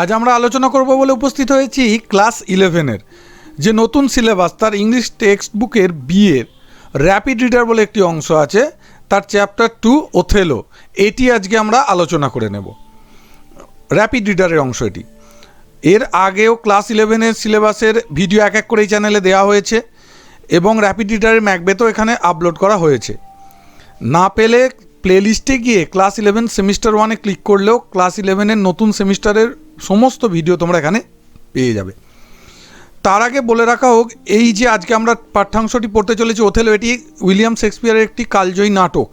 আজ আমরা আলোচনা করব বলে উপস্থিত হয়েছি ক্লাস ইলেভেনের। যে নতুন সিলেবাস, তার ইংলিশ টেক্সট বুকের বিয়ের র্যাপিড রিডার বলে একটি অংশ আছে, তার চ্যাপ্টার টু ওথেলো। এটি আজকে আমরা আলোচনা করে নেব। র্যাপিড রিডারের অংশ এটি। এর আগেও ক্লাস ইলেভেনের সিলেবাসের ভিডিও এক এক করে এই চ্যানেলে দেওয়া হয়েছে এবং র্যাপিড রিডারের ম্যাকবেতও এখানে আপলোড করা হয়েছে। না পেলে প্লেলিস্টে গিয়ে ক্লাস ইলেভেন সেমিস্টার ওয়ানে ক্লিক করলেও ক্লাস ইলেভেনের নতুন সেমিস্টারের সমস্ত ভিডিও তোমরা এখানে পেয়ে যাবে। তার আগে বলে রাখা হোক, এই যে আজকে আমরা পাঠ্যাংশটি পড়তে চলেছি, ওথেলো, এটি উইলিয়াম শেক্সপিয়ারের একটি কালজয়ী নাটক।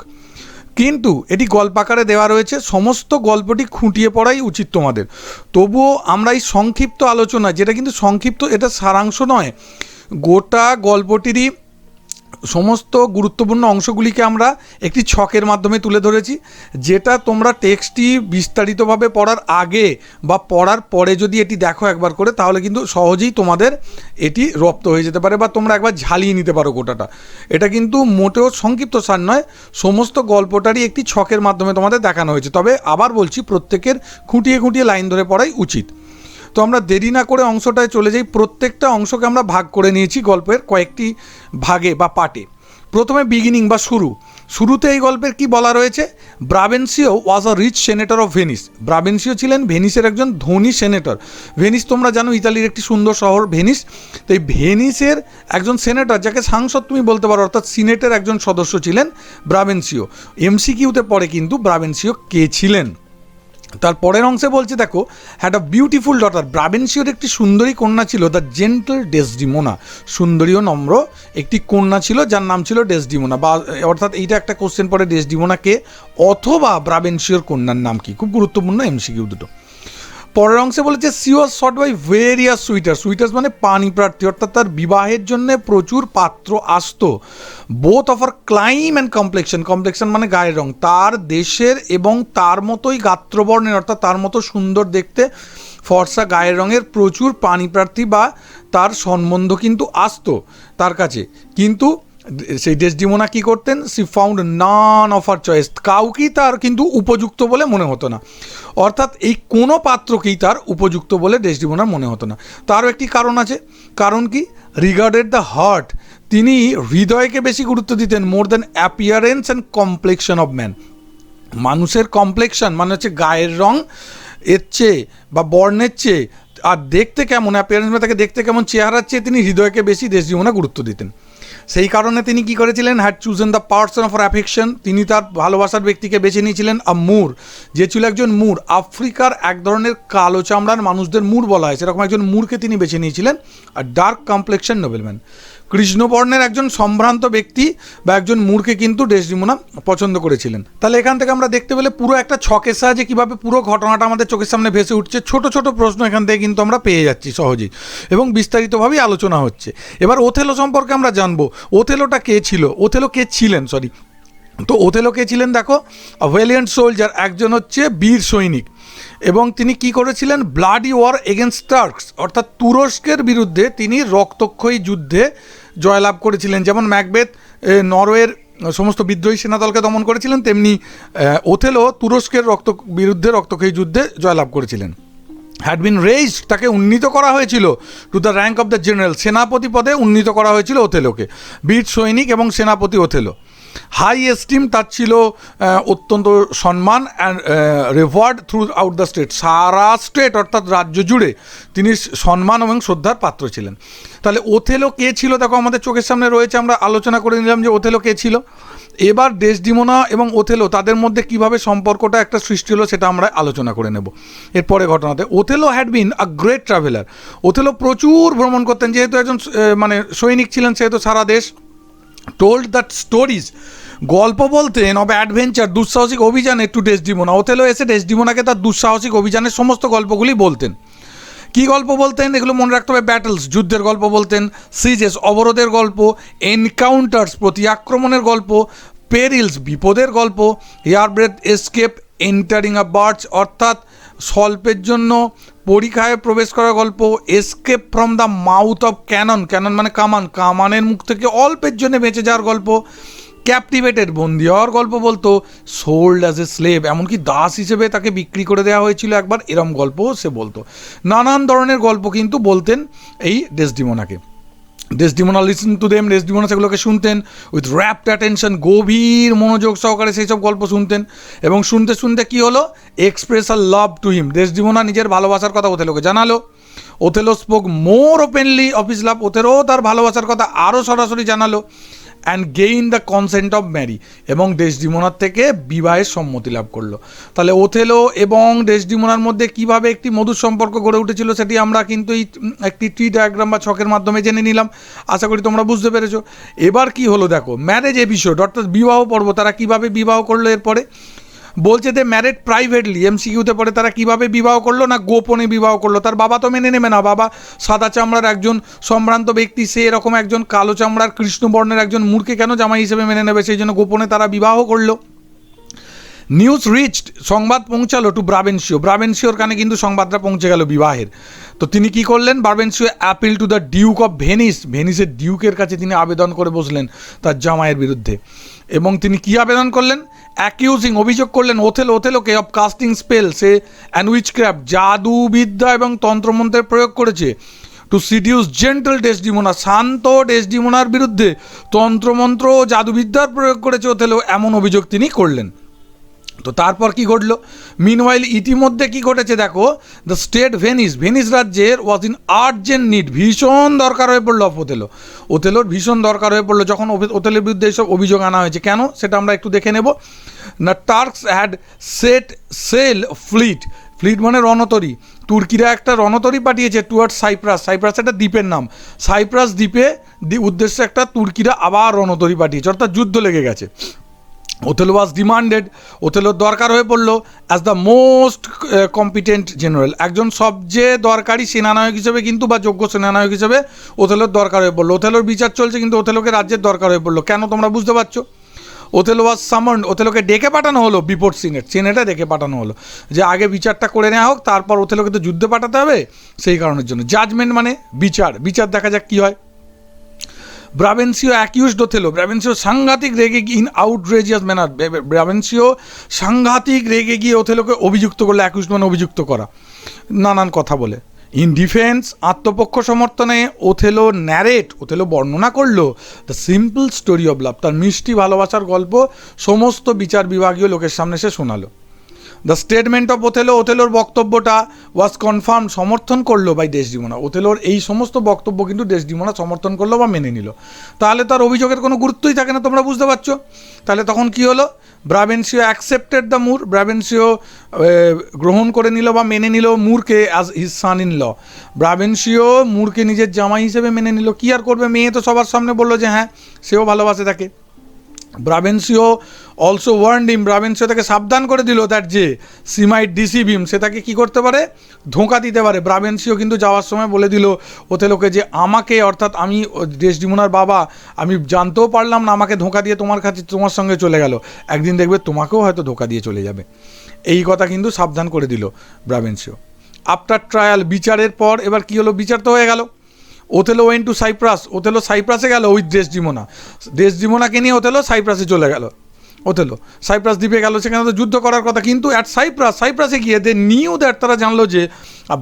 কিন্তু এটি গল্পাকারে দেওয়া রয়েছে, সমস্ত গল্পটি খুঁটিয়ে পড়াই উচিত তোমাদের। তবুও আমরা এই সংক্ষিপ্ত আলোচনা, যেটা কিন্তু সংক্ষিপ্ত, এটা সারাংশ নয়, গোটা গল্পটিরই সমস্ত গুরুত্বপূর্ণ অংশগুলিকে আমরা একটি ছকের মাধ্যমে তুলে ধরেছি, যেটা তোমরা টেক্সটটি বিস্তারিতভাবে পড়ার আগে বা পড়ার পরে যদি এটি দেখো একবার করে, তাহলে কিন্তু সহজেই তোমাদের এটি রপ্ত হয়ে যেতে পারে বা তোমরা একবার ঝালিয়ে নিতে পারো গোটাটা। এটা কিন্তু মোটেও সংক্ষিপ্ত সার নয়, সমস্ত গল্পটারই একটি ছকের মাধ্যমে তোমাদের দেখানো হয়েছে। তবে আবার বলছি, প্রত্যেকের খুঁটিয়ে খুঁটিয়ে লাইন ধরে পড়াই উচিত। তো আমরা দেরি না করে অংশটায় চলে যাই। প্রত্যেকটা অংশকে আমরা ভাগ করে নিয়েছি গল্পের কয়েকটি ভাগে বা পার্টে। প্রথমে বিগিনিং বা শুরু। শুরুতে এই গল্পের কি বলা রয়েছে? Brabantio was a rich senator of Venice Brabantio ছিলেন ভেনিসের একজন ধনী সেনেটর ভেনিস তোমরা জানো ইতালির একটি সুন্দর শহর ভেনিস তো এই ভেনিসের একজন সেনেটর যাকে সাংসদ তুমি বলতে পারো, অর্থাৎ সিনেটের একজন সদস্য ছিলেন ব্রাবেন্সিও এমসিকিউতে পড়ে কিন্তু ব্রাবেন্সিও কে ছিলেন? তার পরের অংশে বলছে, দেখো হ্যাড আ বিউটিফুল ডটার ব্রাবেনশিওর একটি সুন্দরী কন্যা ছিল দ্য জেন্টল ডেসডিমোনা সুন্দরী ও নম্র একটি কন্যা ছিল, যার নাম ছিল ডেসডিমোনা বা, অর্থাৎ এইটা একটা কোশ্চেন পরে ডেসডিমোনা কে? অথবা ব্রাবেনশিওর কন্যার নাম কি? খুব গুরুত্বপূর্ণ এমসিকিউ দুটো। পরের অংশে বলেছে she was sought by various suitor suitors মানে পানি প্রার্থী, অর্থাৎ তার বিবাহের জন্য প্রচুর পাত্র আসতো। Both of her clime and complexion complexion মানে গায়ের রং, তার দেশের এবং তার মতোই গাত্রবর্ণের, অর্থাৎ তার মতো সুন্দর দেখতে, ফর্সা গায়ের রঙের প্রচুর পানি প্রার্থী বা তার সম্বন্ধ কিন্তু আসতো তার কাছে। কিন্তু সেই ডেসডিমোনা কি করতেন? She found none of her choice কাউকেই তার কিন্তু উপযুক্ত বলে মনে হতো না। অর্থাৎ এই কোনো পাত্রকেই তার উপযুক্ত বলে দেশ ডেসডিমোনার মনে হতো না। তারও একটি কারণ আছে। কারণ কি? রিগার্ডেড দ্য হার্ট তিনি হৃদয়কে বেশি গুরুত্ব দিতেন more than appearance and complexion of man মানুষের কমপ্লেকশন মানে হচ্ছে গায়ের রং, এর চেয়ে বা বর্ণের চেয়ে। আর দেখতে কেমন অ্যাপিয়ারেন্স মানে তাকে দেখতে কেমন, চেহারার চেয়ে তিনি হৃদয়কে বেশি দেশজীবনে গুরুত্ব দিতেন। সেই কারণে তিনি কি করেছিলেন? Had chosen the person of affection তিনি তার ভালোবাসার ব্যক্তিকে বেছে নিয়েছিলেন আ মুর যে ছিল একজন মুর আফ্রিকার এক ধরনের কালো চামড়ার মানুষদের মুর বলা হয়। সেরকম একজন মুরকে তিনি বেছে নিয়েছিলেন আর ডার্ক কমপ্লেকশন নোবেলম্যান কৃষ্ণবর্ণের একজন সম্ভ্রান্ত ব্যক্তি বা একজন মূর্খে কিন্তু ডেসডিমোনা পছন্দ করেছিলেন। তাহলে এখান থেকে আমরা দেখতে পেলে পুরো একটা ছকের সাহায্যে কীভাবে পুরো ঘটনাটা আমাদের চোখের সামনে ভেসে উঠছে, ছোট ছোট প্রশ্ন এখান থেকে কিন্তু আমরা পেয়ে যাচ্ছি সহজেই এবং বিস্তারিতভাবেই আলোচনা হচ্ছে। এবার ওথেলো সম্পর্কে আমরা জানব, ওথেলোটা কে ছিল? ওথেলো কে ছিলেন? সরি তো ওথেলো কে ছিলেন দেখো? ভ্যালিয়েন্ট সোলজার একজন হচ্ছে বীর সৈনিক এবং তিনি কি করেছিলেন? ব্লাডি ওয়ার এগেনস্ট টার্কস অর্থাৎ তুরস্কের বিরুদ্ধে তিনি রক্তক্ষয়ী যুদ্ধে জয়লাভ করেছিলেন। যেমন ম্যাকবেথ নরওয়ের সমস্ত বিদ্রোহী সেনাদলকে দমন করেছিলেন, তেমনি ওথেলো তুরস্কের রক্ত, বিরুদ্ধে রক্তক্ষয়ী যুদ্ধে জয়লাভ করেছিলেন। হ্যাড বিন রেইজ তাকে উন্নীত করা হয়েছিল to the rank of the general সেনাপতি পদে উন্নীত করা হয়েছিল ওথেলোকে বীর সৈনিক এবং সেনাপতি ওথেলো হাই এস্টিম তার ছিল অত্যন্ত সম্মান and reward throughout the state Sara state অর্থাৎ রাজ্য জুড়ে তিনি সম্মান এবং শ্রদ্ধার পাত্র ছিলেন। তাহলে ওথেলো কে ছিল? দেখো আমাদের চোখের সামনে রয়েছে, আমরা আলোচনা করে নিলাম যে ওথেলো কে ছিল। এবার ডেসডিমোনা এবং ওথেলো তাদের মধ্যে কীভাবে সম্পর্কটা একটা সৃষ্টি হলো সেটা আমরা আলোচনা করে নেব। এরপরে ঘটনাতে Othello had been a great traveller Othello প্রচুর ভ্রমণ করতেন, যেহেতু একজন মানে সৈনিক ছিলেন, সেহেতু সারা দেশ টোল্ড দ্যাট স্টোরিজ গল্প বলতেন অব অ্যাডভেঞ্চার দুঃসাহসিক অভিযান একটু ডেসডিমোনা ওথেলো এসে ডেসডিমোনাকে তার দুঃসাহসিক অভিযানের সমস্ত গল্পগুলি বলতেন। কি গল্প বলতেন? এগুলো মনে রাখতে হবে ব্যাটলস যুদ্ধের গল্প বলতেন সিজেস অবরোধের গল্প এনকাউন্টার্স প্রতি আক্রমণের গল্প পেরিলস বিপদের গল্প hair breadth escape entering a breach অর্থাৎ স্বল্পের জন্য পরীক্ষায় প্রবেশ করার গল্প escape from the mouth of cannon cannon মানে কামান, কামানের মুখ থেকে অল্পের জন্য বেঁচে যাওয়ার গল্প ক্যাপটিভেটেড বন্দি হওয়ার গল্প বলতো সোল্ড অ্যাজ এ স্লেভ এমনকি দাস হিসেবে তাকে বিক্রি করে দেওয়া হয়েছিল একবার, এরম গল্পও সে বলতো। নানান ধরনের গল্প কিন্তু বলতেন এই ডেসডিমোনাকে Desdemona listen to them Desdemona সেগুলোকে শুনতেন। উইথ র্যাপ্ট অ্যাটেনশন গভীর মনোযোগ সহকারে সেই সব গল্প শুনতেন। এবং শুনতে শুনতে কী হলো? Express her love to him Desdemona নিজের ভালোবাসার কথা ওথেলোকে জানালো। Othello spoke more openly of his love ওথেরও তার ভালোবাসার কথা আরও সরাসরি জানালো। And gain the consent of marry এবং ডেসডিমোনার থেকে বিবাহের সম্মতি লাভ করল। তাহলে ওথেলো এবং ডেসডিমোনার মধ্যে কীভাবে একটি মধুর সম্পর্ক গড়ে উঠেছিল সেটি আমরা কিন্তু এই একটি ট্রি ডায়াগ্রাম বা ছকের মাধ্যমে জেনে নিলাম। আশা করি তোমরা বুঝতে পেরেছ। এবার কি হলো দেখো ম্যারেজ এপিসোড অর্থাৎ বিবাহ পর্ব, তারা কীভাবে বিবাহ করল এরপরে? বলছে যে ম্যারেড প্রাইভেটলি এমসিকিউতে পড়ে তারা কীভাবে বিবাহ করল না গোপনে বিবাহ করল? তার বাবা তো মেনে নেবে না। বাবা সাদা চামড়ার একজন সম্ভ্রান্ত ব্যক্তি, সে এরকম একজন কালো চামড়ার কৃষ্ণবর্ণের একজন মূর্খে কেন জামাই হিসেবে মেনে নেবে? সেই জন্য গোপনে তারা বিবাহ করল। নিউজ রিচড সংবাদ পৌঁছালো টু ব্রাবেনশিও ব্রাবেনশিওর কানে কিন্তু সংবাদটা পৌঁছে গেল বিবাহের। তো তিনি কি করলেন? Brabantio appeal to the duke of Venice ভেনিসের ডিউকের কাছে তিনি আবেদন করে বসলেন তার জামাইয়ের বিরুদ্ধে। এবং তিনি কি আবেদন করলেন? অ্যাকিউজিং অভিযোগ করলেন ওথেল ওথেলোকে অফ কাস্টিং স্পেল সে অ্যান্ড উইচক্রাফট জাদুবিদ্যা এবং তন্ত্রমন্ত্রের প্রয়োগ করেছে। টু সিডিউস জেন্টাল ডেসডিমোনা শান্ত ডেসডিমোনার বিরুদ্ধে তন্ত্রমন্ত্র ও জাদুবিদ্যার প্রয়োগ করেছে ওথেলো এমন অভিযোগ তিনি করলেন। তো তারপর কি ঘটলো? মিনওয়াইল ইতিমধ্যে কি ঘটেছে দেখো? দ্য স্টেট ভেনিস ভেনিস রাজ্যের ওয়াজ ইন আর্জেন্ট নিড ভীষণ দরকার হয়ে পড়ল অফ ওতেলো ওতেলোর ভীষণ দরকার হয়ে পড়ল যখন ওতেলের বিরুদ্ধে এইসব অভিযোগ আনা হয়েছে। কেন? সেটা আমরা একটু দেখে নেব। না Turks had set sail fleet fleet মানে রণতরী। তুর্কিরা একটা রণতরী পাঠিয়েছে টুয়ার্ড সাইপ্রাস সাইপ্রাস একটা দ্বীপের নাম। সাইপ্রাস দ্বীপে উদ্দেশ্যে একটা তুর্কিরা আবার রণতরী পাঠিয়েছে। অর্থাৎ যুদ্ধ লেগে গেছে। ওথেলো ওয়াজ ডিমান্ডেড ওথেলোর দরকার হয়ে পড়ল as the most competent general একজন সবচেয়ে দরকারি সেনানায়ক হিসেবে কিন্তু বা যোগ্য সেনানায়ক হিসেবে ওথেলোর দরকার হয়ে পড়ল। ওথেলোর বিচার চলছে কিন্তু ওথেলোকে রাজ্যের দরকার হয়ে পড়ল। কেন তোমরা বুঝতে পারছ? ওথেলো ওয়াজ সামন্ড ওথেলোকে ডেকে পাঠানো হলো বিপোর্ট সিনেট। সিনেটে ডেকে পাঠানো হলো যে আগে বিচারটা করে নেওয়া হোক, তারপর ওথেলোকে তো যুদ্ধে পাঠাতে হবে, সেই কারণের জন্য। জাজমেন্ট মানে বিচার। বিচার দেখা যাক কী হয়। ব্রাভেন্সিও অ্যাকিউজড ওথেলো ব্রাভেন্সিও সাংঘাতিক রেগে গিয়ে ইন আউটরেজিয়াস ম্যানার ব্রাভেন্সিও সাংঘাতিক রেগে গিয়ে ওথেলোকে অভিযুক্ত করল অ্যাকিউজ মানে অভিযুক্ত করা। নানান কথা বলে। ইন ডিফেন্স আত্মপক্ষ সমর্থনে ওথেলো ন্যারেট ওথেলো বর্ণনা করল the simple story of love তার মিষ্টি ভালোবাসার গল্প, সমস্ত বিচার বিভাগীয় লোকের সামনে সে শোনালো। দ্য স্টেটমেন্ট অফ ওথেলো ওথেলোর বক্তব্যটা ওয়াজ কনফার্ম সমর্থন করল বাই দেশডিমোনা ওথেলোর এই সমস্ত বক্তব্য কিন্তু দেশডিমোনা সমর্থন করল বা মেনে নিল। তাহলে তার অভিযোগের কোনো গুরুত্বই থাকে না, তোমরা বুঝতে পারছ? তাহলে তখন কি হলো? ব্রাভেন্সিও অ্যাকসেপ্টেড দ্য মুর ব্রাভেন্সিও গ্রহণ করে নিল বা মেনে নিল মুরকে as his son in law Brabantio মুরকে নিজের জামাই হিসেবে মেনে নিল। কি আর করবে? মেয়ে তো সবার সামনে বলল যে হ্যাঁ সেও ভালোবাসে তাকে। ব্রাভেন্সিও অলসো ওয়ার্ন হিম ব্রাভেন্সিও তাকে সাবধান করে দিল তার যে সিমাইট ডিসি হিম সে তাকে কী করতে পারে? ধোঁকা দিতে পারে। ব্রাভেন্সিও কিন্তু যাওয়ার সময় বলে দিল ওতেলোকে যে, আমাকে, অর্থাৎ আমি দেশডিমোনার বাবা, আমি জানতেও পারলাম না, আমাকে ধোঁকা দিয়ে তোমার কাছে, তোমার সঙ্গে চলে গেল। একদিন দেখবে তোমাকেও হয়তো ধোঁকা দিয়ে চলে যাবে। এই কথা কিন্তু সাবধান করে দিল ব্রাভেন্সিও। আফটার ট্রায়াল বিচারের পর এবার কী হলো? বিচার তো হয়ে গেল। Othello went to Cyprus Othello সাইপ্রাসে গেল উইথ দেশ ডেসডিমোনাকে নিয়ে ওথেলো সাইপ্রাসে চলে গেল। ওথেলো সাইপ্রাস দ্বীপে গেল, সেখানে তো যুদ্ধ করার কথা, কিন্তু অ্যাট সাইপ্রাস সাইপ্রাসে গিয়ে দে নিউ দ্যাট তারা জানলো যে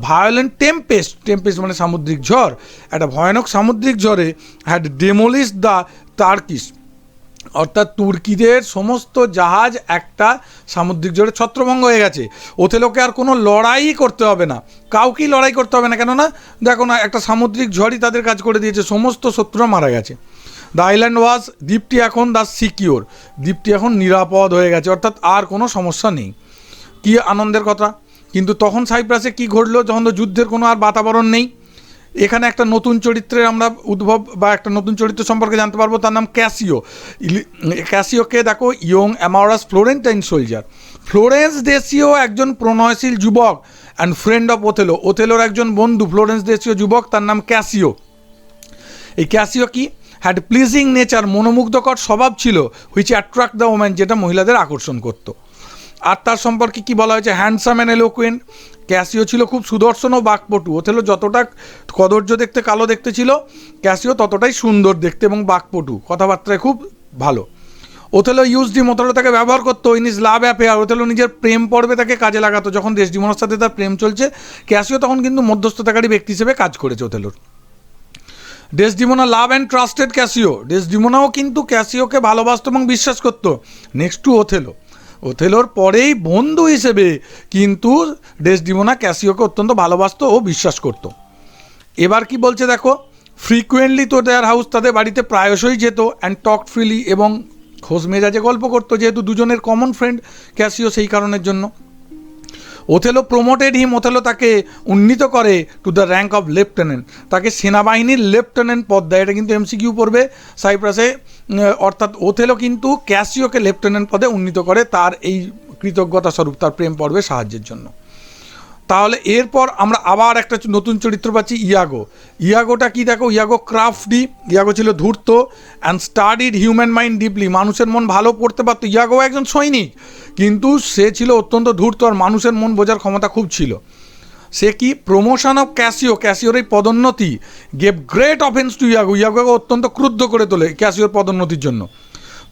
ভায়োলেন্ট টেম্পেস্ট টেম্পেস্ট মানে সামুদ্রিক ঝড়, একটা ভয়ানক সামুদ্রিক ঝড়ে হ্যাড ডেমোলিস দ্য টার্কিশ অর্থাৎ তুর্কিদের সমস্ত জাহাজ একটা সামুদ্রিক জোরে ছত্রভঙ্গ হয়ে গেছে। ওথেলোকে আর কোনো লড়াই করতে হবে না। কাউকেই লড়াই করতে হবে না। কেননা, দেখো না, একটা সামুদ্রিক ঝড়ই তাদের কাজ করে দিয়েছে। সমস্ত শত্রুরা মারা গেছে। দ্য আইল্যান্ড ওয়াজ, দ্বীপটি এখন দ্য সিকিওর। দ্বীপটি এখন নিরাপদ হয়ে গেছে। অর্থাৎ আর কোনো সমস্যা নেই। কি আনন্দের কথা? কিন্তু তখন সাইপ্রাসে কি ঘটলো? যখন তো যুদ্ধের কোনো আর বাতাবরণ নেই। এখানে একটা নতুন চরিত্রের আমরা উদ্ভব বা একটা নতুন চরিত্র সম্পর্কে জানতে পারব, তার নাম ক্যাসিও। ক্যাসিওকে দেখো, young amorous Florentine soldier. Florence দেশীয় একজন প্রণয়শীল যুবক অ্যান্ড ফ্রেন্ড অফ ওথেলো ওথেলোর একজন বন্ধু, ফ্লোরেন্স দেশীয় যুবক, তার নাম ক্যাসিও। এই ক্যাসিও কি? হ্যাড প্লিজিং নেচার মনোমুগ্ধকর স্বভাব ছিল হুইচ অ্যাট্রাক্ট দ্য ওম্যান যেটা মহিলাদের আকর্ষণ করতো। আর তার সম্পর্কে কি বলা হয়েছে? হ্যান্ডসাম অ্যান্ড এলোকুয়েন্ট ক্যাসিও ছিল খুব সুদর্শন ও বাকপটু। ওথেলো যতটা কদর্য দেখতে কালো দেখতে ছিল, ক্যাসিও ততটাই সুন্দর দেখতে এবং বাকপটু। কথাবার্তায় খুব ভালো। ওথেলো ইউজ ডিম ওথেলো তাকে ব্যবহার করতো ইন ইজ লাভ অ্যাপে আর ওথেলো নিজের প্রেম পর্বে তাকে কাজে লাগাতো। যখন ডেসডিমোনার সাথে তার প্রেম চলছে, ক্যাসিও তখন কিন্তু মধ্যস্থতাকারী ব্যক্তি হিসেবে কাজ করেছে ওথেলোর Desdemona love and trusted Cassio. ডেসডিমোনাও কিন্তু ক্যাসিওকে ভালোবাসতো এবং বিশ্বাস করতো। নেক্সট টু ওথেলো ওথেলোর পরেই বন্ধু হিসেবে কিন্তু ডেসডিমোনা ক্যাসিওকে অত্যন্ত ভালোবাসতো ও বিশ্বাস করতো। এবার কি বলছে দেখো? ফ্রিকুয়েন্টলি তো দেয়ার হাউস তাদের বাড়িতে প্রায়শই যেত অ্যান্ড টক ফ্রিলি এবং খোঁজ মেজাজে গল্প করতো যেহেতু দুজনের কমন ফ্রেন্ড ক্যাসিও সেই কারণের জন্য। ওথেলো প্রমোটেড হিম ওথেলো তাকে উন্নীত করে to the rank of lieutenant তাকে সেনাবাহিনীর লেফটেন্যান্ট পদ দেয়, এটা কিন্তু এমসিকিউ পড়বে সাইপ্রাসে অর্থাৎ ওথেলো কিন্তু ক্যাসিওকে লেফটেন্যান্ট পদে উন্নীত করে তার এই কৃতজ্ঞতা স্বরূপ, তার প্রেম পর্বে সাহায্যের জন্য। তাহলে এরপর আমরা আবার একটা নতুন চরিত্র পাচ্ছি, ইয়াগো। ইয়াগোটা কি দেখো? ইয়াগো ক্রাফটি, ইয়াগো ছিল ধূর্ত and studied human mind deeply মানুষের মন ভালো পড়তে পারতো। ইয়াগো একজন সৈনিক, কিন্তু সে ছিল অত্যন্ত ধূর্ত আর মানুষের মন বোঝার ক্ষমতা খুব ছিল। সে কি প্রমোশন অফ ক্যাসিও ক্যাসিওর এই পদোন্নতি gave great offence to Iago ইয়াগোকে অত্যন্ত ক্রুদ্ধ করে তোলে ক্যাসিওর পদোন্নতির জন্য।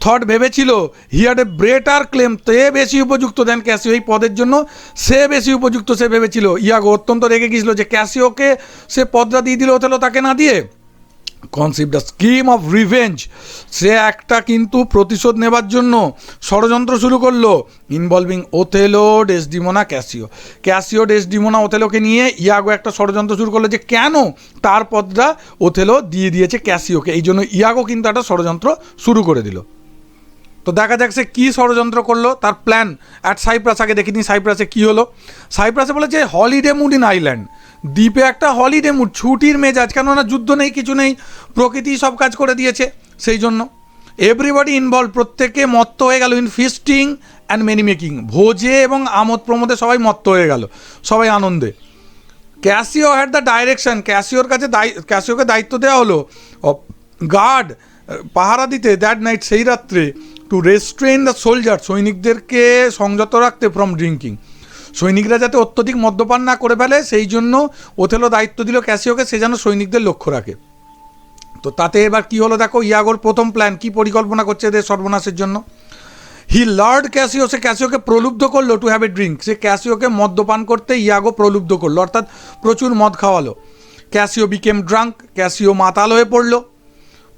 থট ভেবেছিল হিয়াড এ ব্রেটার ক্লেম তে বেশি উপযুক্ত দেন ক্যাসিও এই পদের জন্য। সে বেশি উপযুক্ত, সে ভেবেছিল ইয়াগো অত্যন্ত রেগে গিয়েছিল যে ক্যাসিওকে সে পদটা দিয়ে দিল হতেলো তাকে না দিয়ে। Concept the scheme of revenge সে একটা কিন্তু প্রতিশোধ নেবার জন্য ষড়যন্ত্র শুরু করল involving Othello Desdemona Cassio Cassio Desdemona ওথেলোকে নিয়ে ইয়াগো একটা ষড়যন্ত্র শুরু করল যে কেন তার পদটা ওথেলো দিয়ে দিয়েছে ক্যাসিওকে এই জন্য ইয়াগো কিন্তু একটা ষড়যন্ত্র শুরু করে দিল। তো দেখা যাক সে কী ষড়যন্ত্র করল, তার প্ল্যান অ্যাট সাইপ্রাস আগে দেখিনি সাইপ্রাসে কী হলো। সাইপ্রাসে বলেছে হলিডে মুড ইন আইল্যান্ড দ্বীপে একটা হলিডে মুড, ছুটির মেজাজ, কেননা যুদ্ধ নেই, কিছু নেই, প্রকৃতি সব কাজ করে দিয়েছে, সেই জন্য। এভরিবডি ইনভলভ প্রত্যেকে মত্ত হয়ে গেল in feasting and many making ভোজে এবং আমোদ প্রমোদে সবাই মত্ত হয়ে গেল, সবাই আনন্দে। ক্যাসিও হ্যাড দ্য ডাইরেকশন ক্যাসিওর কাছে ক্যাসিওকে দায়িত্ব দেওয়া হলো গার্ড পাহারা দিতে দ্যাট নাইট সেই রাত্রে টু রেস্ট্রেন দ্য সোলজার সৈনিকদেরকে সংযত রাখতে ফ্রম ড্রিঙ্কিং সৈনিকরা যাতে অত্যধিক মদ্যপান না করে ফেলে, সেই জন্য ওথেলো দায়িত্ব দিল ক্যাসিওকে, সে যেন সৈনিকদের লক্ষ্য রাখে। তো তাতে এবার কি হলো দেখো, ইয়াগোর প্রথম প্ল্যান কি পরিকল্পনা করছে এদের সর্বনাশের জন্য? হি লর্ড ক্যাসিও, সে ক্যাসিওকে প্রলুব্ধ করল টু হ্যাভ এ ড্রিঙ্ক সে ক্যাসিওকে মদ্যপান করতে ইয়াগো প্রলুব্ধ করল, অর্থাৎ প্রচুর মদ খাওয়ালো। ক্যাসিও বিকেম ড্রাঙ্ক ক্যাসিও মাতাল হয়ে পড়ল।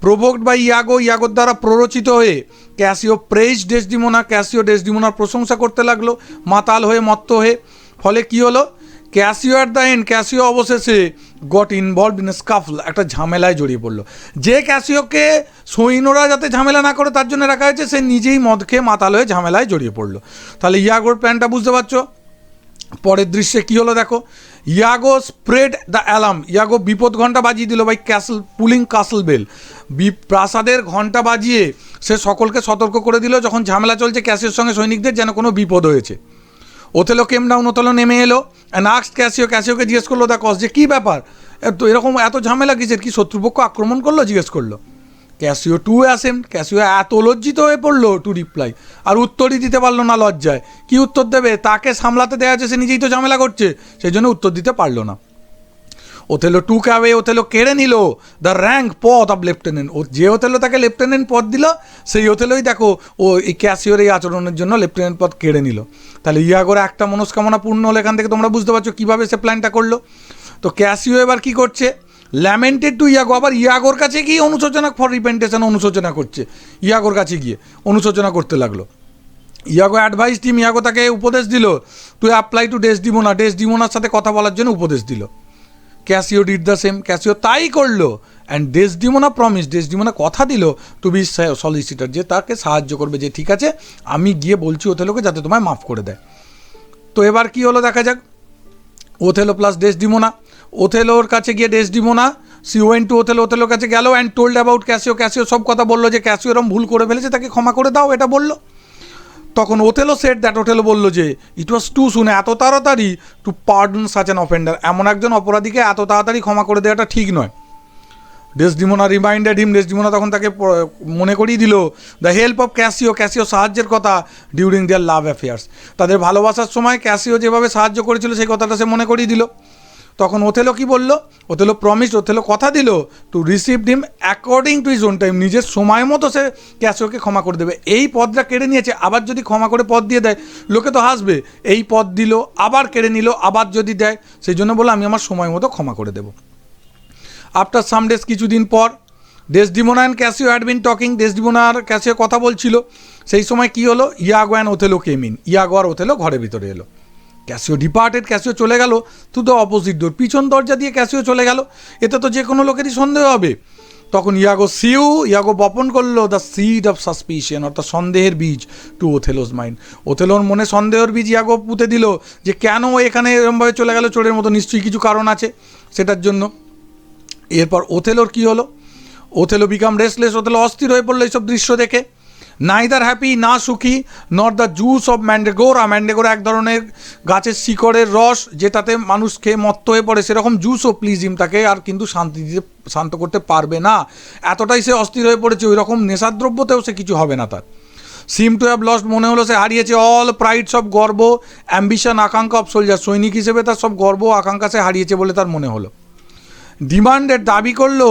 প্রভোক্ট বাই ইয়াগো ইয়াগোর দ্বারা প্ররোচিত হয়ে ক্যাসিও প্রেস ডেসডিমোনা ক্যাসিও ডেসডিমোনার প্রশংসা করতে লাগল, মাতাল হয়ে মত্ত হয়ে। ফলে কি হলো? Cassio at the end Cassio অবশেষে গট ইনভলভ ইন স্কাফল একটা ঝামেলায় জড়িয়ে পড়ল। যে ক্যাসিওকে সৈন্যরা যাতে ঝামেলা না করে, তার জন্য রাখা হয়েছে, সে নিজেই মদ খেয়ে মাতাল হয়ে ঝামেলায় জড়িয়ে পড়ল। তাহলে ইয়াগোর প্ল্যানটা বুঝতে পারছ? পরের দৃশ্যে কী হলো দেখো? Iago spread the alarm Iago বিপদ ঘণ্টা বাজিয়ে দিল by castle pulling castle bell প্রাসাদের ঘণ্টা বাজিয়ে সে সকলকে সতর্ক করে দিল যখন ঝামেলা চলছে ক্যাসিওর সঙ্গে সৈনিকদের যেন কোনো বিপদ হয়েছে। ওথেলো কেম ডাউন, ওথেলো নেমে এলো। নাক্সট ক্যাসিও, ক্যাসিওকে জিজ্ঞেস করল দ্য কস যে কী ব্যাপার? এত এরকম এত ঝামেলা কিসের? কি শত্রুপক্ষ আক্রমণ করল? জিজ্ঞেস করল। ক্যাসিও টু অ্যাসেম ক্যাসিও এত লজ্জিত হয়ে পড়ল টু রিপ্লাই আর উত্তরই দিতে পারল না লজ্জায়। কি উত্তর দেবে? তাকে সামলাতে দেওয়া আছে সে নিজেই তো ঝামেলা করছে। সেই জন্য উত্তর দিতে পারল না। ওথেলো টু ক্যাবে ওথেলো কেড়ে নিল। দ্য র্যাঙ্ক পদ অফ লেফটেন্যান্ট ও যে ওথেলো তাকে লেফটেন্যান্ট পদ দিল, সেই ওথেলোই দেখো, ও এই ক্যাসিওর এই আচরণের জন্য লেফটেন্যান্ট পদ কেড়ে নিল। তাহলে ইয়াগোর একটা মনস্কামনা পূর্ণ হলো এখান থেকে, তোমরা বুঝতে পারছ কীভাবে সে প্ল্যানটা করল। তো ক্যাসিও এবার কি করছে? ল্যামেন্টেড টু ইয়াগো আবার ইয়াগোর কাছে গিয়ে অনুশোচনা ফর রিপেন্টেশন অনুশোচনা করছে। ইয়াগোর কাছে গিয়ে অনুশোচনা করতে লাগল। ইয়াগো অ্যাডভাইস টিম ইয়াগো তাকে উপদেশ দিল। তুই অ্যাপ্লাই টু ডেসডিমোনা ডেসডিমোনার সাথে কথা বলার জন্য উপদেশ দিল। Cassio did the same Cassio তাই করল। অ্যান্ড ডেসডিমোনা প্রমিস ডেসডিমোনা কথা দিল। টু বি সলিসিটার যে তাকে সাহায্য করবে, যে ঠিক আছে, আমি গিয়ে বলছি ওথেলোকে যাতে তোমায় মাফ করে দেয়। তো এবার কি হলো দেখা যাক। ওথেলো প্লাস ডেসডিমোনা ওথেলোর কাছে গিয়ে Desdemona she went to Othello ওথেলোর কাছে গেল and told about Cassio Cassio সব কথা বলল যে ক্যাসিও এরম ভুল করে ফেলেছে, তাকে ক্ষমা করে দাও, এটা বলল। তখন ওথেলো সেট দ্যাট ওথেলো বলল যে ইট ওয়াজ টু শুনে এত তাড়াতাড়ি to pardon such an offender এমন একজন অপরাধীকে এত তাড়াতাড়ি ক্ষমা করে দেওয়াটা ঠিক নয়। ডেসডিমোনা রিমাইন্ডেড হিম ডেসডিমোনা তখন তাকে মনে করিয়ে দিল the help of Cassio Cassio সাহায্যের কথা ডিউরিং দেয়ার লাভ অ্যাফেয়ার্স তাদের ভালোবাসার সময় ক্যাসিও যেভাবে সাহায্য করেছিল, সেই কথাটা সে মনে করিয়ে দিল। তখন ওথেলো কি বলল? ওথেলো প্রমিস ওথেলো কথা দিল to receive them according to his own time নিজের সময় মতো সে ক্যাসিওকে ক্ষমা করে দেবে। এই পদটা কেড়ে নিয়েছে, আবার যদি ক্ষমা করে পদ দিয়ে দেয়, লোকে তো হাসবে, এই পদ দিল, আবার কেড়ে নিল, আবার যদি দেয় সেই জন্য বলে আমি আমার সময় মতো ক্ষমা করে দেবো। আফটার সাম ডেজ কিছুদিন পর Desdemona and Cassio had been talking Desdemona R Cassio কথা বলছিল, সেই সময় কি হলো? Iago and Othello came in Iago R Othello ঘরের ভিতরে এলো। ক্যাসিও ডিপার্টেড, ক্যাসিও চলে গেল টু দ্য অপোজিট ডোর পিছন দরজা দিয়ে ক্যাসিও চলে গেল। এতে তো যে কোনো লোকেরই সন্দেহ হবে। তখন ইয়াগো সিউ, ইয়াগো বপন করল দ্য সিড অফ সাসপিশন অর্থাৎ সন্দেহের বীজ টু ওথেলোস মাইন্ড ওথেলোর মনে সন্দেহের বীজ ইয়াগো পুঁতে দিল যে কেন এখানে এরমভাবে চলে গেল, চোরের মতো নিশ্চয়ই কিছু কারণ আছে সেটার জন্য। এরপর ওথেলোর কি হলো? ওথেলো বিকাম রেসলেস ওথেলো অস্থির হয়ে পড়ল এইসব দৃশ্য দেখে। নাইদার হ্যাপি না সুখী not the juice of mandragora mandragora এক ধরনের গাছের শিকড়ের রস, যেটাতে মানুষ খেয়ে মত্ত হয়ে পড়ে। সেরকম জুসও প্লিজ হিম তাকে আর কিন্তু শান্তি দিতে, শান্ত করতে পারবে না। এতটাই সে অস্থির হয়ে পড়েছে ওই রকম নেশাদ্রব্যতেও সে কিছু হবে না তার। সিম টু হ্যাভ লস্ট মনে হলো সে হারিয়েছে অল প্রাইড সব গর্ব অ্যাম্বিশন আকাঙ্ক্ষা অফ সোলজার সৈনিক হিসেবে তার সব গর্ব আকাঙ্ক্ষা সে হারিয়েছে বলে তার মনে হলো। ডিমান্ডের দাবি করল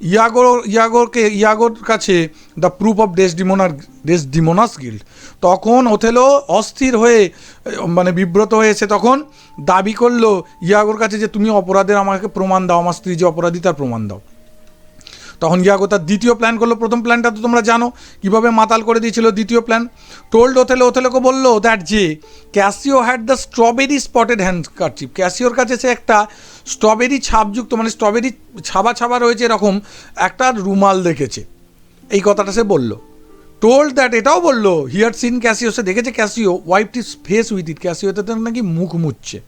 ইয়াগো, ইয়াগোরকে, ইয়াগোর কাছে দ্য প্রুফ অফ ডেস ডিমোনার ডেস ডিমোনাস গিল্ড। তখন ওথেলো অস্থির হয়ে মানে বিব্রত হয়েছে তখন দাবি করল ইয়াগোর কাছে যে, তুমি অপরাধের আমাকে প্রমাণ দাও, আমার স্ত্রী যে অপরাধী তার প্রমাণ দাও। তখন ইয়াগো তার দ্বিতীয় প্ল্যান করল। প্রথম প্ল্যানটা তো তোমরা জানো, কীভাবে মাতাল করে দিয়েছিল দ্বিতীয় প্ল্যান টোল্ড ওথেলো ওথেলোকে বলল দ্যাট যে Cassio had the strawberry spotted handkerchief ক্যাসিওর কাছে সে একটা স্ট্রবেরি ছাপযুক্ত মানে স্ট্রবেরি ছাবা ছাবা রয়েছে এরকম, একটা রুমাল দেখেছে। এই কথাটা সে বলল। টোল্ড দ্যাট এটাও বলল হিয়ার সিন ক্যাসিও সে দেখেছে Cassio wipe his face with it ক্যাসিওতে নাকি মুখ মুচ্ছে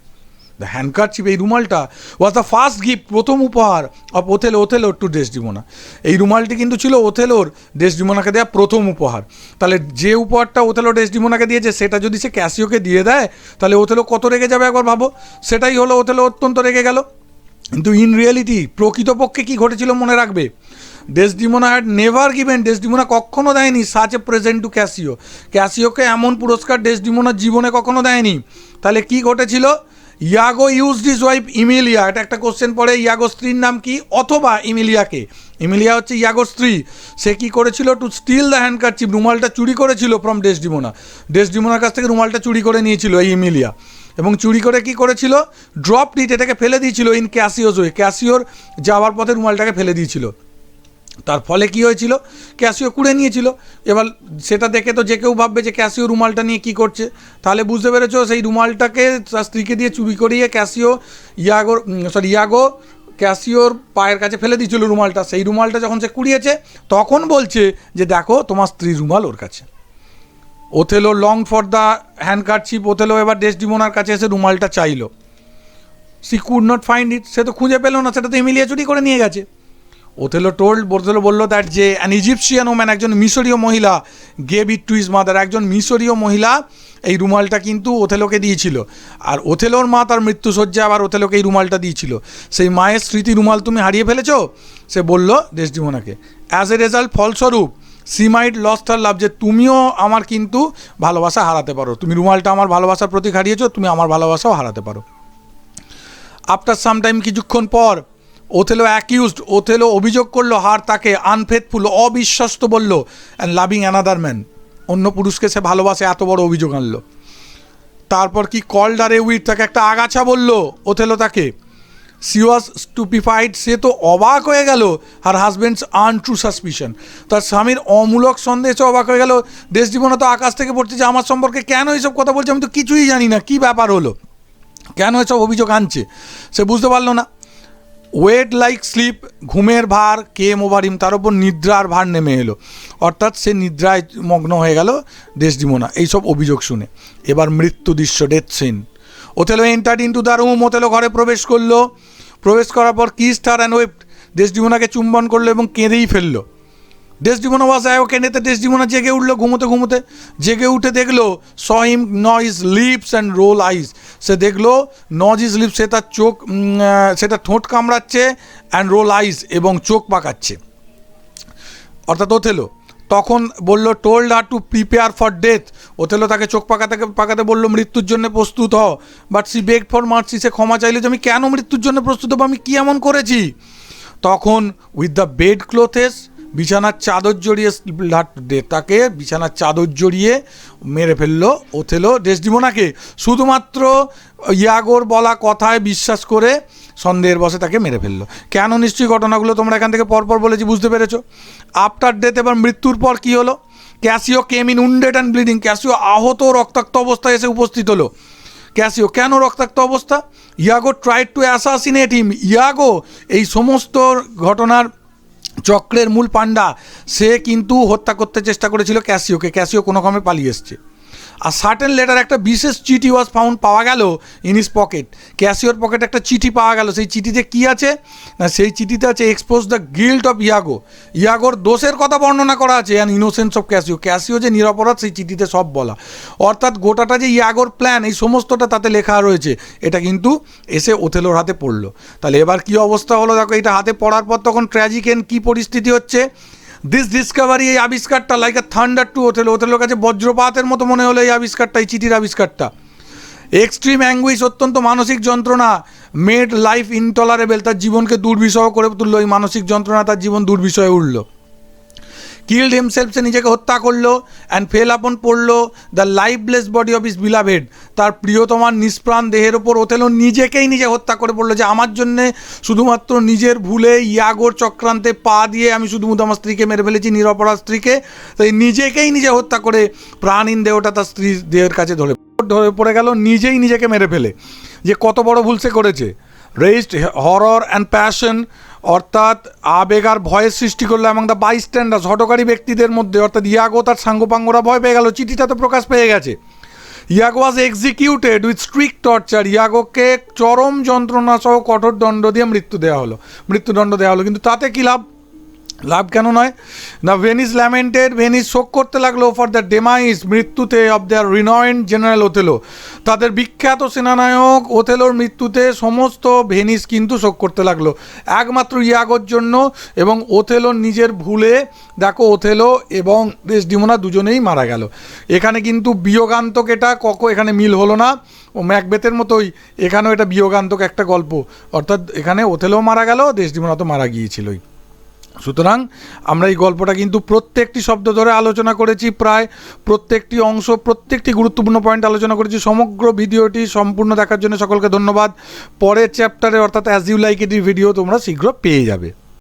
দ্য হ্যান্ডকারচিপ এই রুমালটা ওয়াজ দ্য ফার্স্ট গিফট প্রথম উপহার of Othello Othello to Desdemona এই রুমালটি কিন্তু ছিল ওথেলোর ডেসডিমোনাকে দেওয়া প্রথম উপহার। তাহলে যে উপহারটা ওথেলো ডেসডিমোনাকে দিয়েছে, সেটা যদি সে ক্যাসিওকে দিয়ে দেয়, তাহলে ওথেলো কত রেগে যাবে একবার ভাবো? সেটাই হলো ওথেলো অত্যন্ত রেগে গেল। কিন্তু ইন রিয়েলিটি প্রকৃতপক্ষে কি ঘটেছিল মনে রাখবে? Desdemona had never given Desdemona কখনো দেয়নি such a present to Cassio ক্যাসিওকে এমন পুরস্কার ডেসডিমোনা জীবনে কখনো দেয়নি। তাহলে কি ঘটেছিল? Iago use his wife Emilia এটা একটা কোশ্চেন পড়ে ইয়াগো স্ত্রীর নাম কি অথবা ইমিলিয়াকে ইমিলিয়া হচ্ছে ইয়াগো স্ত্রী। সে কি করেছিল? টু স্টিল দ্য হ্যান্ডকারচিপ রুমালটা চুরি করেছিল ফ্রম ডেসডিমোনা ডেসডিমোনার কাছ থেকে রুমালটা চুরি করে নিয়েছিল এই ইমিলিয়া এবং চুরি করে কি করেছিল? ড্রপ ডিট এটাকে ফেলে দিয়েছিল ইন ক্যাসিওস ওয়ে ক্যাসিওর যাওয়ার পথে রুমালটাকে ফেলে দিয়েছিল। তার ফলে কি হয়েছিল? ক্যাসিও কুড়ে নিয়েছিল। এবার সেটা দেখে তো যে কেউ ভাববে যে ক্যাসিও রুমালটা নিয়ে কি করছে। তাহলে বুঝতে পেরেছ, সেই রুমালটাকে তার স্ত্রীকে দিয়ে চুরি করিয়ে ক্যাসিও ইয়াগোর সরি ইয়াগো ক্যাসিওর পায়ের কাছে ফেলে দিয়েছিল রুমালটা। সেই রুমালটা যখন সে কুড়িয়েছে, তখন বলছে যে, দেখো, তোমার স্ত্রী রুমাল ওর কাছে। Othello long for the handkerchief Othello এবার ডেসডিমোনার কাছে এসে রুমালটা চাইলো। She could not find it সে তো খুঁজে পেল না, সেটা তো এমিলিয়া চুরি করে নিয়ে গেছে। ওথেলো টোল্ড ওথেলো বলল দ্যাট যে অ্যান ইজিপশিয়ান ওম্যান একজন মিশরীয় মহিলা gave it to his mother একজন মিশরীয় মহিলা এই রুমালটা কিন্তু ওথেলোকে দিয়েছিল। আর ওথেলোর মা তার মৃত্যুসজ্জা আবার ওথেলোকে এই রুমালটা দিয়েছিল। সেই মায়ের স্মৃতি রুমাল তুমি হারিয়ে ফেলেছো? সে বলল ডেসডিমোনাকে অ্যাজ এ রেজাল্ট ফলস্বরূপ she might lost her love যে তুমিও আমার কিন্তু ভালোবাসা হারাতে পারো। তুমি রুমালটা আমার ভালোবাসার প্রতীক হারিয়েছো, তুমি আমার ভালোবাসাও হারাতে পারো। আফটার সাম টাইম কিছুক্ষণ পর ওথেলো অ্যাকিউজড ওথেলো অভিযোগ করল, হার তাকে আনফেথফুল অবিশ্বস্ত বলল অ্যান্ড লাভিং অ্যানাদার ম্যান অন্য পুরুষকে সে ভালোবাসে, এত বড় অভিযোগ আনলো। তারপর কি কলডারে উইথ তাকে একটা আগাছা বলল ওথেলো তাকে? সি ওয়াজ স্টুপিফাইড সে তো অবাক হয়ে গেল আর হাজব্যান্ডস আনট্রু সাসপিশন তার স্বামীর অমূলক সন্দেহে সে অবাক হয়ে গেল, দেশ জীবনে তো আকাশ থেকে পড়ছে যে আমার সম্পর্কে কেন এইসব কথা বলছে আমি তো কিছুই জানি না, কি ব্যাপার হলো? কেন এসব অভিযোগ আনছে? সে বুঝতে পারল না। ওয়েট লাইক স্লিপ, ঘুমের ভার, কে মোবারিম, তার উপর নিদ্রার ভার নেমে এলো। অর্থাৎ সে নিদ্রায় মগ্ন হয়ে গেল দেশডিমোনা এইসব অভিযোগ শুনে। এবার মৃত্যু দৃশ্য death scene Othello enter into the room Othello ঘরে প্রবেশ করল। প্রবেশ করার পর কি স্টার অ্যান্ড ওয়েব দেশডিমোনাকে চুম্বন করল এবং কেঁদেই ফেলল। ডেসডিমোনা ওয়াজ আয় ওকে নেতে ডেসডিমোনা জেগে উঠল ঘুমোতে ঘুমোতে। জেগে উঠে দেখল saw him noise lips and roll eyes সে দেখল নজ ইজ লিপস সে তার চোখ আহ, সেটা ঠোঁট কামড়াচ্ছে অ্যান্ড রোল আইস এবং চোখ পাকাচ্ছে। অর্থাৎ ওথেলো তখন বলল told her to prepare for death Othello তাকে চোখ পাকাতে পাকাতে বলল মৃত্যুর জন্য প্রস্তুত হও। But she beg for mercy সে ক্ষমা চাইলো যে আমি কেন মৃত্যুর জন্য প্রস্তুত হব? আমি কী এমন করেছি? তখন উইথ দ্য বেড ক্লোথেস বিছানার চাদর জড়িয়ে তাকে বিছানার চাদর জড়িয়ে মেরে ফেলল ওথেলো ডেসডিমোনাকে শুধুমাত্র ইয়াগোর বলা কথায় বিশ্বাস করে সন্দেহের বসে তাকে মেরে ফেলল। কেন নিশ্চয়ই ঘটনাগুলো তোমরা এখান থেকে পরপর বলেছি, বুঝতে পেরেছ? আফটার ডেথ এবার মৃত্যুর পর কী হলো? Cassio came in wounded and bleeding. Cassio আহত রক্তাক্ত অবস্থায় এসে উপস্থিত হলো। ক্যাসিও, কেন রক্তাক্ত অবস্থা? Iago tried to assassinate him Iago এই সমস্ত ঘটনার চক্রের মূল পাণ্ডা, সে কিন্তু হত্যা করতে চেষ্টা করেছিল ক্যাসিওকে। ক্যাসিও কোনো ক্রমে পালিয়ে এসছে। আর সার্টেন লেটার একটা বিশেষ চিঠি ওয়াজ ফাউন্ড পাওয়া গেল ইন ইস পকেট ক্যাসিওর পকেটে একটা চিঠি পাওয়া গেল। সেই চিঠিতে কি আছে? না, সেই চিঠিতে আছে expose the guilt of Iago ইয়াগোর দোষের কথা বর্ণনা করা আছে and innocence of Cassio Cassio যে নিরাপরাধ, সেই চিঠিতে সব বলা। অর্থাৎ গোটাটা যে ইয়াগোর প্ল্যান এই সমস্তটা তাতে লেখা রয়েছে। এটা কিন্তু এসে ওথেলোর হাতে পড়ল। তাহলে এবার কি অবস্থা হলো? দেখো, এটা হাতে পড়ার পর তখন ট্র্যাজিক এন কী পরিস্থিতি হচ্ছে? দিস ডিসকভারি এই আবিষ্কারটা লাইক আ থান্ডার টু হোটেল ওথেলোর কাছে বজ্রপাতের মতো মনে হলো এই আবিষ্কারটা, এই চিঠির আবিষ্কারটা। এক্সট্রিম অ্যাঙ্গুইশ অত্যন্ত মানসিক যন্ত্রণা মেড লাইফ ইনটলারেবেল তার জীবনকে দুর্বিষহ করে তুললো, এই মানসিক যন্ত্রণা তার জীবন দুর্বিষয়ে উঠল। কিল্ড হিমসেলফ নিজেকে হত্যা করল অ্যান্ড ফেল আপন পড়ল the lifeless body of his beloved তার প্রিয়তমার নিষ্প্রাণ দেহের ওপর ওথেলো নিজেকেই নিজে হত্যা করে পড়ল যে আমার জন্যে শুধুমাত্র নিজের ভুলে ইয়াগোর চক্রান্তে পা দিয়ে আমি শুধুমাত্র আমার স্ত্রীকে মেরে ফেলেছি, নিরপরাধ স্ত্রীকে। তাই নিজেকেই নিজে হত্যা করে প্রাণীন দেহটা তার স্ত্রীর দেহের কাছে ধরে ধরে পড়ে গেল, নিজেই নিজেকে মেরে ফেলে। যে কত বড় ভুল সে করেছে। রেজড হরর অ্যান্ড প্যাশন অর্থাৎ আবেগ আর ভয়ের সৃষ্টি করল এবং দ্য বাই স্ট্যান্ডার্স হটকারী ব্যক্তিদের মধ্যে, অর্থাৎ ইয়াগো তার সাঙ্গপাঙ্গরা ভয় পেয়ে গেল, চিঠিটা তো প্রকাশ পেয়ে গেছে। Iago was executed with strict torture ইয়াগোকে চরম যন্ত্রণা সহ কঠোর দণ্ড দিয়ে মৃত্যু দেওয়া হলো। মৃত্যুদণ্ড দেওয়া হলো। কিন্তু তাতে কী লাভ? লাভ কেন নয়? না ভেনিস ল্যামেন্টেড ভেনিস শোক করতে লাগল ফর দ্য ডেমাইস মৃত্যুতে of the renowned general Othello তাদের বিখ্যাত সেনানায়ক ওথেলোর মৃত্যুতে সমস্ত ভেনিস কিন্তু শোক করতে লাগল। একমাত্র ইয়াগোর জন্য এবং ওথেলোর নিজের ভুলে, দেখো ওথেলো এবং ডেসডিমোনা দুজনেই মারা গেল। এখানে কিন্তু বিয়োগান্তক এটা কক এখানে মিল হলো না। ও ম্যাকবেথের মতোই, এখানেও এটা বিয়োগান্তক একটা গল্প। অর্থাৎ এখানে ওথেলোও মারা গেল ডেসডিমোনা তো মারা গিয়েছিলই। সুতরাং আমরা এই গল্পটা কিন্তু প্রত্যেকটি শব্দ ধরে আলোচনা করেছি, প্রায় প্রত্যেকটি অংশ, প্রত্যেকটি গুরুত্বপূর্ণ পয়েন্ট আলোচনা করেছি। সমগ্র ভিডিওটি সম্পূর্ণ দেখার জন্য সকলকে ধন্যবাদ। পরের চ্যাপ্টারে অর্থাৎ অ্যাজ ইউ লাইক এটির ভিডিও তোমরা শীঘ্র পেয়ে যাবে।